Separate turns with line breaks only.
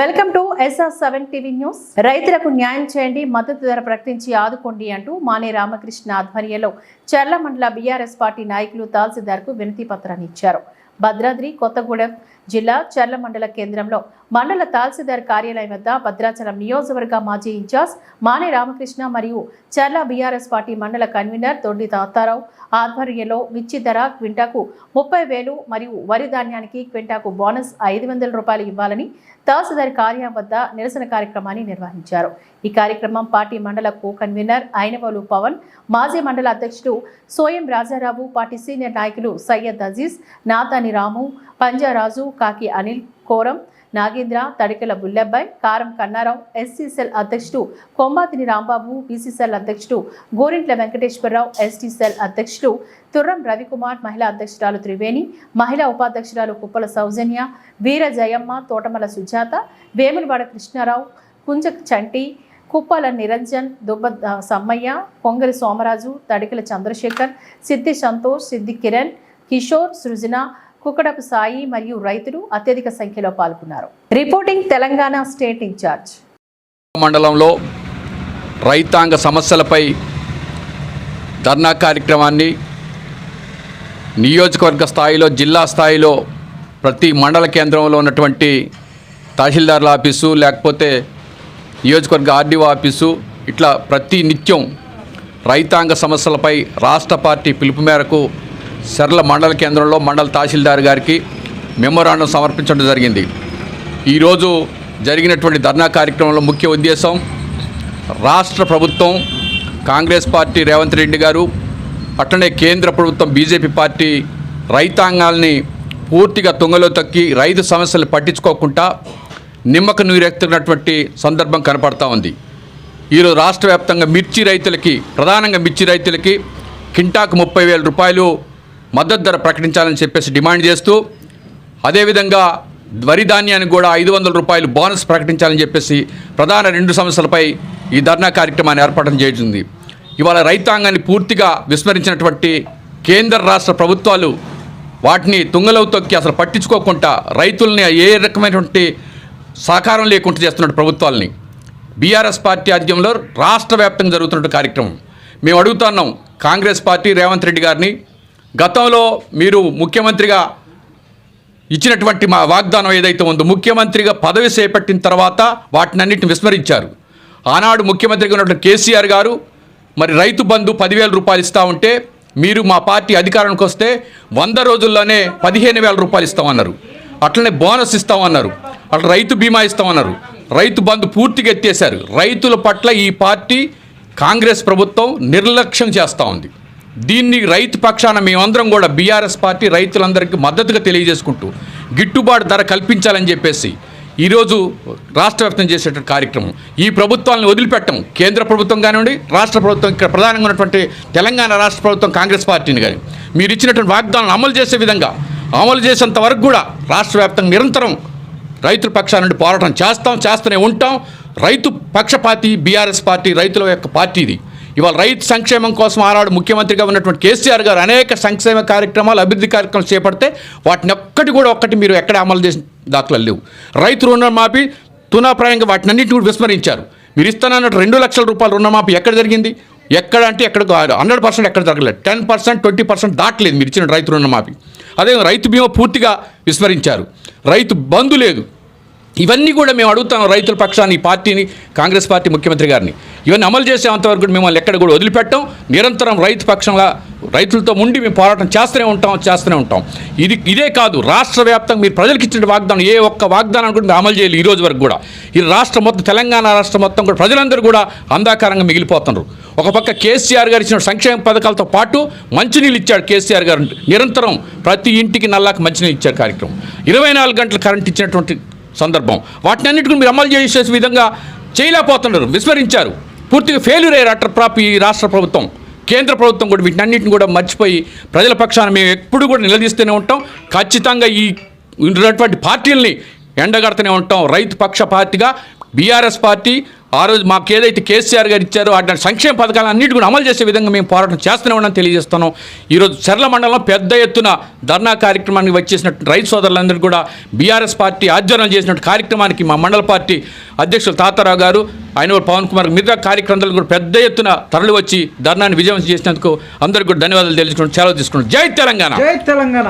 Welcome to SR seven TV news రైతులకు న్యాయం చేయండి మద్దతు ధర ప్రకటించి ఆదుకోండి అంటూ మానే రామకృష్ణ ఆధ్వర్యంలో చర్ల మండల బీఆర్ఎస్ పార్టీ నాయకులు తహసీల్దార్కు వినతి పత్రాన్ని ఇచ్చారు. భద్రాద్రి కొత్తగూడెం జిల్లా చర్ల మండల కేంద్రంలో మండల తహసీల్దార్ కార్యాలయం వద్ద భద్రాచలం నియోజకవర్గ మాజీ ఇన్ఛార్జ్ మానే రామకృష్ణ మరియు చర్ల బీఆర్ఎస్ పార్టీ మండల కన్వీనర్ దొండి తాతారావు. ఆధ్వర్యంలో మిర్చి ధర క్వింటాకు ముప్పై వేలు మరియు వరి ధాన్యానికి క్వింటాకు బోనస్ ఐదు వందల రూపాయలు ఇవ్వాలని తహసీల్దార్ కార్యాలయం వద్ద నిరసన కార్యక్రమాన్ని నిర్వహించారు. ఈ కార్యక్రమం పార్టీ మండల కో కన్వీనర్ అయినవలు పవన్ మాజీ మండల అధ్యక్షుడు సోయం రాజారావు పార్టీ సీనియర్ నాయకులు సయ్యద్ అజీజ్ నాతాని రాము పంజారాజు కాకి అనిల్ కోరం నాగేంద్ర తడికల బుల్లెబ్బాయ్ కారం కన్నారావు ఎస్సీసెల్ అధ్యక్షుడు కొమ్మాతిని రాంబాబు బీసీసెల్ అధ్యక్షుడు గోరింట్ల వెంకటేశ్వరరావు ఎస్టీసెల్ అధ్యక్షుడు తుర్రం రవికుమార్ మహిళా అధ్యక్షురాలు త్రివేణి మహిళా ఉపాధ్యక్షురాలు కుప్పల సౌజన్య వీర జయమ్మ తోటమల సుజాత వేములవాడ కృష్ణారావు కుంజ చంటి కుప్పాల నిరంజన్ దుబ్బ సమ్మయ్య పొంగలి సోమరాజు తడికల చంద్రశేఖర్ సిద్ధి సంతోష్ సిద్ధి కిరణ్ కిషోర్ సృజన కుక్కడపు సాయి మరియు రైతులు అత్యధిక సంఖ్యలో పాల్గొన్నారు. Reporting Telangana state incharge.
మండలంలో రైతాంగ సమస్యలపై ధర్నా కార్యక్రమాన్ని నియోజకవర్గ స్థాయిలో జిల్లా స్థాయిలో ప్రతి మండల కేంద్రంలో ఉన్నటువంటి తహసీల్దార్ల ఆఫీసు లేకపోతే నియోజకవర్గ ఆర్డీఓ ఆఫీసు ఇట్లా ప్రతి నిత్యం రైతాంగ సమస్యలపై రాష్ట్ర పార్టీ పిలుపు మేరకు సర్ల మండల కేంద్రంలో మండల తహసీల్దార్ గారికి మెమోరాండం సమర్పించడం జరిగింది. ఈరోజు జరిగినటువంటి ధర్నా కార్యక్రమంలో ముఖ్య ఉద్దేశం రాష్ట్ర ప్రభుత్వం కాంగ్రెస్ పార్టీ రేవంత్ రెడ్డి గారు అట్లనే కేంద్ర ప్రభుత్వం బీజేపీ పార్టీ రైతాంగాల్ని పూర్తిగా తుంగలో తక్కి రైతు సమస్యలు పట్టించుకోకుండా నిమ్మక నీరెత్తున్నటువంటి సందర్భం కనపడతా ఉంది. ఈరోజు రాష్ట్ర వ్యాప్తంగా మిర్చి రైతులకి ప్రధానంగా మిర్చి రైతులకి కింటాకు ముప్పై వేల రూపాయలు మద్దతు ధర ప్రకటించాలని చెప్పేసి డిమాండ్ చేస్తూ అదేవిధంగా వరి ధాన్యానికి కూడా ఐదు వందల రూపాయలు బోనస్ ప్రకటించాలని చెప్పేసి ప్రధాన రెండు సమస్యలపై ఈ ధర్నా కార్యక్రమాన్ని ఏర్పాటు చేసింది. ఇవాళ రైతాంగాన్ని పూర్తిగా విస్మరించినటువంటి కేంద్ర రాష్ట్ర ప్రభుత్వాలు వాటిని తుంగలో తొక్కి అసలు పట్టించుకోకుండా రైతుల్ని ఏ రకమైనటువంటి సహకారం లేకుండా చేస్తున్న ప్రభుత్వాలని. బీఆర్ఎస్ పార్టీ ఆధ్వర్యంలో రాష్ట్ర వ్యాప్తంగా జరుగుతున్న కార్యక్రమం. మేము అడుగుతున్నాం కాంగ్రెస్ పార్టీ రేవంత్ రెడ్డి గారిని గతంలో మీరు ముఖ్యమంత్రిగా ఇచ్చినటువంటి మా వాగ్దానం ఏదైతే ఉందో ముఖ్యమంత్రిగా పదవి చేపట్టిన తర్వాత వాటినన్నింటిని విస్మరించారు. ఆనాడు ముఖ్యమంత్రిగా ఉన్నటువంటి కేసీఆర్ గారు మరి రైతు బంధు పదివేల రూపాయలు ఇస్తా ఉంటే మీరు మా పార్టీ అధికారానికి వస్తే వంద రోజుల్లోనే పదిహేను వేల రూపాయలు ఇస్తామన్నారు. అట్లనే బోనస్ ఇస్తామన్నారు. అట్లా రైతు బీమా ఇస్తామన్నారు. రైతు బంధు పూర్తిగా ఎత్తేశారు. రైతుల పట్ల ఈ పార్టీ కాంగ్రెస్ ప్రభుత్వం నిర్లక్ష్యం చేస్తూ ఉంది. దీన్ని రైతు పక్షాన మేమందరం కూడా బీఆర్ఎస్ పార్టీ రైతులందరికీ మద్దతుగా తెలియజేసుకుంటూ గిట్టుబాటు ధర కల్పించాలని చెప్పేసి ఈరోజు రాష్ట్ర వ్యాప్తం చేసేటువంటి కార్యక్రమం. ఈ ప్రభుత్వాలను వదిలిపెట్టం. కేంద్ర ప్రభుత్వం కానివ్వండి రాష్ట్ర ప్రభుత్వం ఇక్కడ ప్రధానంగా ఉన్నటువంటి తెలంగాణ రాష్ట్ర ప్రభుత్వం కాంగ్రెస్ పార్టీని కానీ మీరు ఇచ్చినటువంటి వాగ్దానాలను అమలు చేసే విధంగా అమలు చేసేంత వరకు కూడా రాష్ట్ర వ్యాప్తంగా నిరంతరం రైతుల పక్షాన నుండి పోరాటం చేస్తాం చేస్తూనే ఉంటాం. రైతు పక్షపాతి బీఆర్ఎస్ పార్టీ రైతుల యొక్క పార్టీ ఇది. ఇవాళ రైతు సంక్షేమం కోసం ఆనాడు ముఖ్యమంత్రిగా ఉన్నటువంటి కేసీఆర్ గారు అనేక సంక్షేమ కార్యక్రమాలు అభివృద్ధి కార్యక్రమాలు చేపడితే వాటిని ఒక్కటి కూడా ఒక్కటి మీరు ఎక్కడ అమలు చేసిన దాఖలాలు లేవు. రైతు రుణమాఫీ తునాప్రాయంగా వాటిని అన్నింటిని కూడా విస్మరించారు. మీరు ఇస్తానన్నట్టు రెండు లక్షల రూపాయల రుణమాఫీ ఎక్కడ జరిగింది? ఎక్కడ అంటే ఎక్కడ హండ్రెడ్ పర్సెంట్ ఎక్కడ జరగలేదు. టెన్ పర్సెంట్ ట్వంటీ పర్సెంట్ దాటలేదు మీరు ఇచ్చిన రైతు రుణమాఫీ. అదే రైతు బీమా పూర్తిగా విస్మరించారు. రైతు బంధు లేదు. ఇవన్నీ కూడా మేము అడుగుతాం రైతుల పక్షాన్ని పార్టీని కాంగ్రెస్ పార్టీ ముఖ్యమంత్రి గారిని. ఇవన్నీ అమలు చేసేంతవరకు కూడా మిమ్మల్ని ఎక్కడ కూడా వదిలిపెట్టాం. నిరంతరం రైతు పక్షంగా రైతులతో ఉండి మేము పోరాటం చేస్తూనే ఉంటాం చేస్తూనే ఉంటాం. ఇది ఇదే కాదు రాష్ట్ర వ్యాప్తంగా మీరు ప్రజలకు ఇచ్చిన వాగ్దానం ఏ ఒక్క వాగ్దానం కూడా అమలు చేయాలి ఈ రోజు వరకు కూడా. ఈ రాష్ట్రం మొత్తం తెలంగాణ రాష్ట్రం మొత్తం కూడా ప్రజలందరూ కూడా అందాకారంగా మిగిలిపోతున్నారు. ఒక పక్క కేసీఆర్ గారు ఇచ్చిన సంక్షేమ పథకాలతో పాటు మంచినీళ్ళు ఇచ్చాడు కేసీఆర్ గారు. నిరంతరం ప్రతి ఇంటికి నల్లాకి మంచినీళ్ళు ఇచ్చారు కార్యక్రమం. ఇరవై నాలుగు గంటలు కరెంట్ ఇచ్చినటువంటి సందర్భం. వాటిని అన్నిటిని మీరు అమలు చేసే విధంగా చేయలేకపోతున్నారు విస్మరించారు. పూర్తిగా ఫెయిల్యూర్ అయ్యారు అట్ర ప్రాప్ ఈ రాష్ట్ర ప్రభుత్వం. కేంద్ర ప్రభుత్వం కూడా వీటినన్నింటిని కూడా మర్చిపోయి ప్రజల పక్షాన మేము ఎప్పుడు కూడా నిలదీస్తూనే ఉంటాం. ఖచ్చితంగా ఈ ఉన్నటువంటి పార్టీల్ని ఎండగడుతూనే ఉంటాం. రైతు పక్ష పార్టీగా బీఆర్ఎస్ పార్టీ ఆ రోజు మాకు ఏదైతే కేసీఆర్ గారు ఇచ్చారో అటువంటి సంక్షేమ పథకాలు అన్నింటి కూడా అమలు చేసే విధంగా మేము పోరాటం చేస్తూనే ఉన్నాం తెలియజేస్తున్నాం. ఈరోజు చర్ల మండలంలో పెద్ద ఎత్తున ధర్నా కార్యక్రమానికి వచ్చేసినట్టు రైతు సోదరులందరూ కూడా బీఆర్ఎస్ పార్టీ ఆధ్వర్యం చేసినట్టు కార్యక్రమానికి మా మండల పార్టీ అధ్యక్షులు తాతారావు గారు ఆయన పవన్ కుమార్ మిగతా కార్యక్రమాలు కూడా పెద్ద ఎత్తున తరలి వచ్చి ధర్నాన్ని విజయం చేసినందుకు అందరికీ కూడా ధన్యవాదాలు తెలుసుకుంటూ సెలవు తీసుకుంటాం జై తెలంగాణ!
జై తెలంగాణ!